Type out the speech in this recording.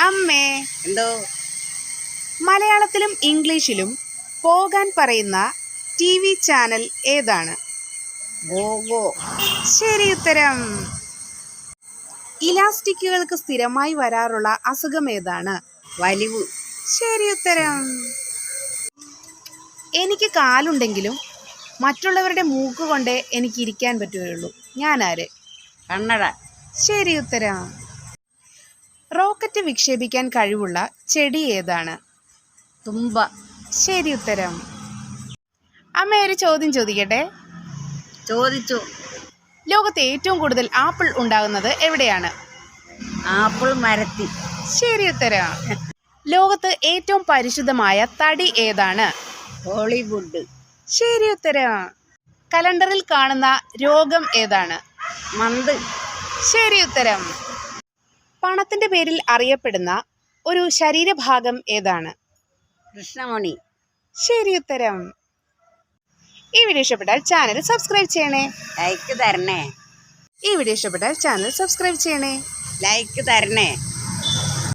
അമ്മേ. എന്തോ? മലയാളത്തിലും ഇംഗ്ലീഷിലും പോകാൻ പറയുന്ന ടി വി ചാനൽ ഏതാണ്? ഗോഗോ. ശരി ഉത്തരം. ഇലാസ്റ്റിക്കുകൾക്ക് സ്ഥിരമായി വരാറുള്ള അസുഖം ഏതാണ്? വലിവ്. ശരി ഉത്തരം. എനിക്ക് കാലുണ്ടെങ്കിലും മറ്റുള്ളവരുടെ മൂക്ക് കൊണ്ടേ എനിക്ക് ഇരിക്കാൻ പറ്റുകയുള്ളൂ. ഞാൻ ആര്? കണ്ണട. ശരി ഉത്തരം. റോക്കറ്റ് വിക്ഷേപിക്കാൻ കഴിവുള്ള ചെടി ഏതാണ്? തുമ്പ. ശരി ഉത്തരം. അമ്മ ഒരു ചോദ്യം ചോദിക്കട്ടെ? ചോദിച്ചു. ലോകത്ത് ഏറ്റവും കൂടുതൽ ആപ്പിൾ ഉണ്ടാകുന്നത് എവിടെയാണ്? ആപ്പിൾ മരത്തി. ശരി ഉത്തരം. ലോകത്ത് ഏറ്റവും പരിശുദ്ധമായ തടി ഏതാണ്? ഹോളിവുഡ്. ശരി ഉത്തരം. കലണ്ടറിൽ കാണുന്ന രോഗം ഏതാണ്? മന്ത്. ശരി ഉത്തരം. പണത്തിന്റെ പേരിൽ അറിയപ്പെടുന്ന ഒരു ശരീരഭാഗം ഏതാണ്? കൃഷ്ണമണി. ശരി ഉത്തരം. ഈ വീഡിയോ ഇഷ്ടപ്പെട്ടാൽ ചാനൽ സബ്സ്ക്രൈബ് ചെയ്യണേ. ലൈക്ക് തരണേ. ഈ വീഡിയോ ഇഷ്ടപ്പെട്ടാൽ ചാനൽ സബ്സ്ക്രൈബ് ചെയ്യണേ. ലൈക്ക് തരണേ.